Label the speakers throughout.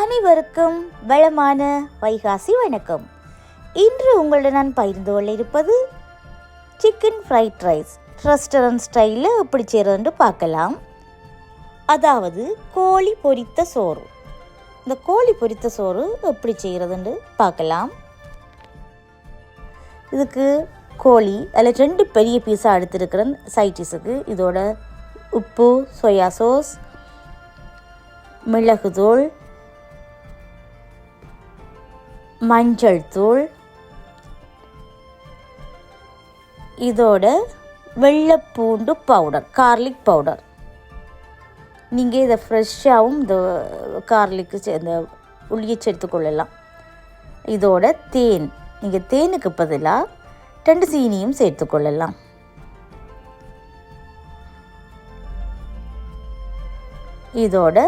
Speaker 1: அனைவருக்கும் வளமான வைகாசி வணக்கம். இன்று உங்களுடன் நான் பகிர்ந்து கொள்ள இருப்பது சிக்கன் ஃப்ரைட் ரைஸ் ரெஸ்டாரண்ட் ஸ்டைலில் எப்படி செய்கிறதுன்னு பார்க்கலாம். அதாவது கோழி பொரித்த சோறு. இந்த கோழி பொரித்த சோறு எப்படி செய்கிறதுன்னு பார்க்கலாம். இதுக்கு கோழி அதில் ரெண்டு பெரிய பீஸாக எடுத்துருக்கிறேன் சைட்டிஸுக்கு இதோட உப்பு சோயா சாஸ் மிளகுதூள் மஞ்சள் தூள் இதோட வெள்ளைப்பூண்டு பவுடர் கார்லிக் பவுடர் நீங்கள் இதை ஃப்ரெஷ்ஷாகவும் இந்த கார்லிக்கு இந்த உள்ளியை சேர்த்துக்கொள்ளலாம் இதோட தேன் நீங்கள் தேனுக்கு பதிலாக ரெண்டு சீனியும் சேர்த்துக்கொள்ளலாம் இதோட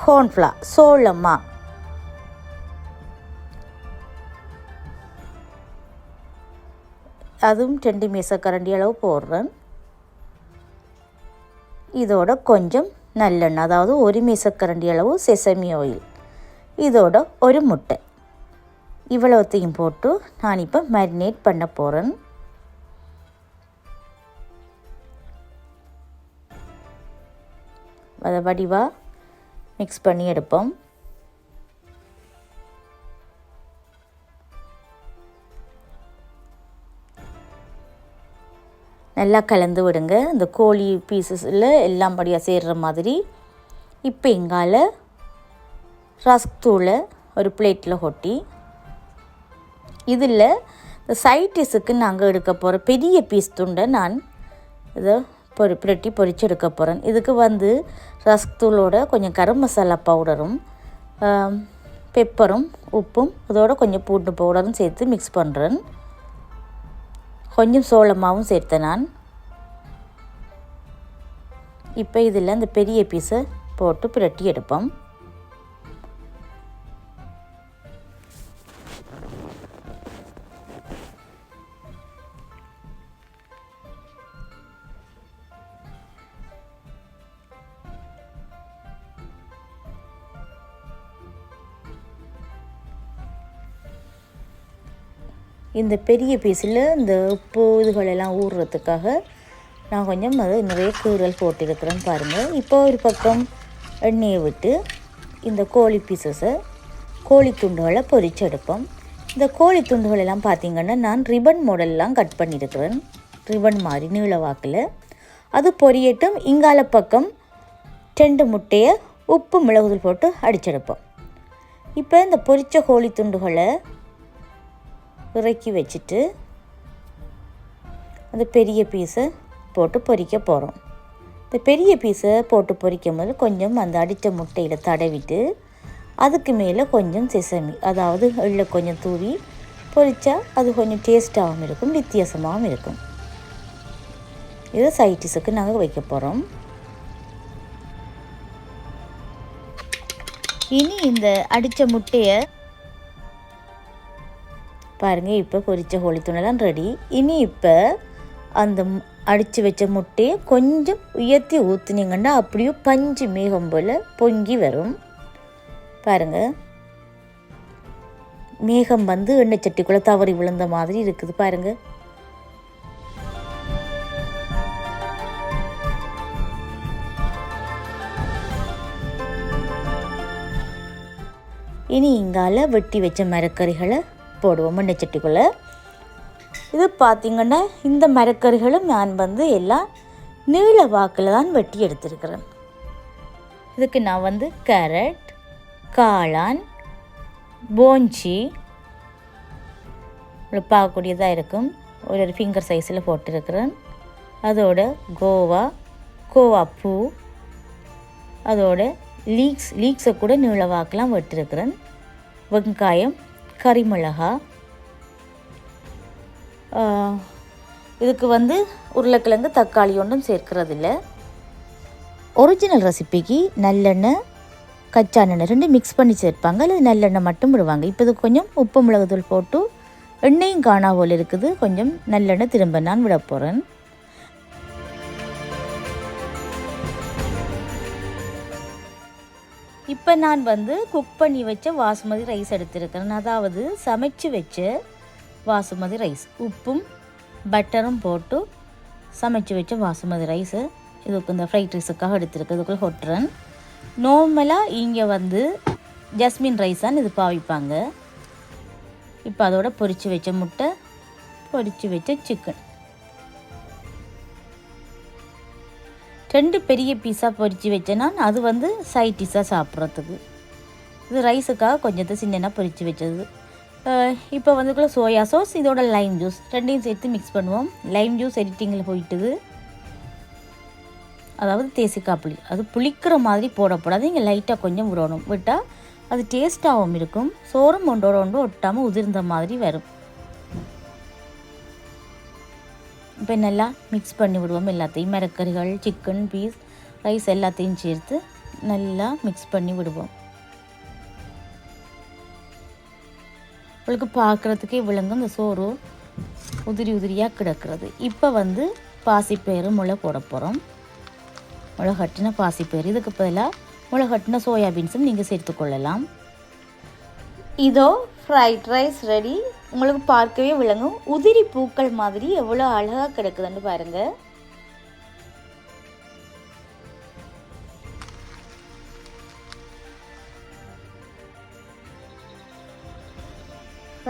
Speaker 1: ஹோன்ஃப்ளா சோளமா அதுவும் ரெண்டு மீசக்கரண்டி அளவு போடுறேன். இதோட கொஞ்சம் நல்லெண்ணெய் அதாவது ஒரு மீசக்கரண்டி அளவு செசமி ஆயில் இதோட ஒரு முட்டை. இவ்வளோத்தையும் போட்டு நான் இப்போ மேரினேட் பண்ண போகிறேன் அதை வடிவாக மிக்ஸ் பண்ணி எடுப்போம். நல்லா கலந்து விடுங்க. இந்த கோழி பீசஸில் எல்லாம் படியாக சேர்கிற மாதிரி. இப்போ எங்கால ரஸ்க் தூளை ஒரு பிளேட்டில் கொட்டி இதில் இந்த சைட்டிஸுக்கு நாங்கள் எடுக்க போகிற பெரிய பீஸ் துண்டை நான் இதை பொறி புரட்டி பொறிச்சு எடுக்க போகிறேன் இதுக்கு வந்து ரஸ்க் தூளோட கொஞ்சம் கரம் மசாலா பவுடரும் பெப்பரும் உப்பும் இதோட கொஞ்சம் பூண்டு பவுடரும் சேர்த்து மிக்ஸ் பண்ணுறேன் கொஞ்சம் சோளமாகவும் சேர்த்தேன் நான். இப்போ இதில் இந்த பெரிய பீஸை போட்டு புரட்டி எடுப்போம். இந்த பெரிய பீஸில் இந்த உப்பு இதுகளெல்லாம் ஊறுறதுக்காக நான் கொஞ்சம் அது நிறைய கீரல் போட்டிருக்கிறேன்னு பாருங்கள் இப்போ ஒரு பக்கம் எண்ணெயை விட்டு இந்த கோழி பீசஸை கோழி துண்டுகளை பொறிச்செடுப்போம். இந்த கோழி துண்டுகள் எல்லாம் பார்த்திங்கன்னா நான் ரிபன் மாடல்லாம் கட் பண்ணியிருக்கிறேன். ரிபன் மாதிரி நீள வாக்கில். அது பொரியட்டும் இங்கால பக்கம் ரெண்டு முட்டையை உப்பு மிளகுதூள் போட்டு அடிச்செடுப்போம். இப்போ இந்த பொரித்த கோழி துண்டுகளை இறக்கி வச்சுட்டு அந்த பெரிய பீஸை போட்டு பொரிக்க போகிறோம் இந்த பெரிய பீஸை போட்டு பொரிக்கும் போது கொஞ்சம் அந்த அடித்த முட்டையில் தடவிட்டு அதுக்கு மேலே கொஞ்சம் செசமி அதாவது எள்ள கொஞ்சம் தூவி பொரித்தா அது கொஞ்சம் டேஸ்ட்டாகவும் இருக்கும் வித்தியாசமாகவும் இருக்கும். இது சைட்டிஸுக்கு நாங்கள் வைக்க போகிறோம் இனி இந்த அடித்த முட்டையை பாருங்கள் இப்போ பொரிச்ச ஹோலி துணெல்லாம் ரெடி இனி இப்போ அந்த அடித்து வச்ச முட்டையை கொஞ்சம் உயர்த்தி ஊற்றுனீங்கன்னா அப்படியே பஞ்சு மேகம் போல் பொங்கி வரும். பாருங்கள் மேகம் வந்து எண்ணெய் சட்டிக்குள்ளே தவறி விழுந்த மாதிரி இருக்குது. பாருங்கள் இனி இங்கால வெட்டி வச்ச மரக்கறிகளை போடுவோம் எண்ணெய் சட்டிக்குள்ளே. இது பார்த்திங்கன்னா இந்த மரக்கறிகளும் நான் வந்து எல்லாம் நீள வாக்கில் தான் வெட்டி எடுத்திருக்கிறேன். இதுக்கு நான் வந்து கேரட் காளான் போஞ்சி பார்க்கக்கூடியதாக இருக்கும். ஒரு ஒரு ஃபிங்கர் சைஸில் போட்டிருக்கிறேன். அதோட கோவா கோவா பூ அதோட லீக்ஸ் லீக்ஸை கூட நீளவாக்கெலாம் வெட்டிருக்கிறேன். வெங்காயம் கறிமிளகா இதுக்கு வந்து உருளைக்கிழங்கு தக்காளி ஒன்றும் சேர்க்கறதில்ல. ஒரிஜினல் ரெசிபிக்கு நல்லெண்ணெய் கச்சா எண்ணெய் ரெண்டும் மிக்ஸ் பண்ணி சேர்ப்பாங்க. அல்லது நல்லெண்ணெய் மட்டும் விடுவாங்க. இப்போ இது கொஞ்சம் உப்பு மிளகுத்தூள் போட்டு எண்ணெயும் காணா போல் இருக்குது. கொஞ்சம் நல்லெண்ணெய் திரும்ப நான் விட போகிறேன் இப்போ நான் வந்து குக் பண்ணி வச்ச பாஸ்மதி ரைஸ் எடுத்திருக்கிறேன். அதாவது சமைச்சு வச்ச வாசுமதி ரைஸ். உப்பும் பட்டரும் போட்டு சமைச்சு வச்ச வாசுமதி ரைஸு. இதுக்கு இந்த ஃப்ரைட் ரைஸுக்காக எடுத்துருக்கு. இதுக்குள்ள ஹொட்டுறேன் நார்மலாக இங்கே வந்து ஜஸ்மின் ரைஸ் தான் இது பாவிப்பாங்க. இப்போ அதோட பொரித்து வச்ச முட்டை பொரித்து வச்ச சிக்கன் ரெண்டு பெரிய பீஸாக பொரித்து வச்சேன்னா அது வந்து சைட் டிஷ்ஷாக சாப்பிட்றதுக்கு. இது ரைஸுக்காக கொஞ்சத்தை சின்னனாக பொரித்து வச்சது. இப்போ வந்துக்குள்ள சோயா சாஸ் இதோட லைம் ஜூஸ் ரெண்டையும் சேர்த்து மிக்ஸ் பண்ணுவோம். லைம் ஜூஸ் எடிட்டிங்கில் போயிட்டுது. அதாவது தேசிக்கா புளி. அது புளிக்கிற மாதிரி போடக்கூடாது இங்கே லைட்டாக கொஞ்சம் விடணும் விட்டால் அது டேஸ்ட்டாகவும் இருக்கும். சோறும் ஒன்றோட ஒன்று ஒட்டாமல் உதிர்ந்த மாதிரி வரும். இப்போ நல்லா மிக்ஸ் பண்ணி விடுவோம் எல்லாத்தையும். மரக்கறிகள் சிக்கன் பீஸ் ரைஸ் எல்லாத்தையும் சேர்த்து நல்லா மிக்ஸ் பண்ணி விடுவோம். உங்களுக்கு பார்க்குறதுக்கே விளங்கும் இந்த சோறு உதிரி உதிரியாக கிடக்கிறது. இப்போ வந்து பாசிப்பயிறு முளை போட போகிறோம் முளை கட்டின பாசிப்பயிறு. இதுக்கு பதிலாக முளை கட்டின சோயாபீன்ஸும் நீங்கள் சேர்த்துக்கொள்ளலாம் இதோ ஃப்ரைட் ரைஸ் ரெடி உங்களுக்கு பார்க்கவே விளங்கும். உதிரி பூக்கள் மாதிரி எவ்வளோ அழகாக கிடக்குதுன்னு பாருங்கள்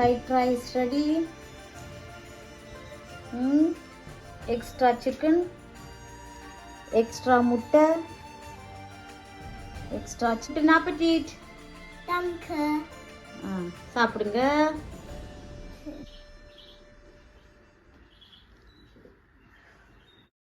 Speaker 1: fried rice ready extra chicken extra முட்டை. எக்ஸ்ட்ரா சிக்கன் ஆப்பட்டிட் சாப்பிடுங்க.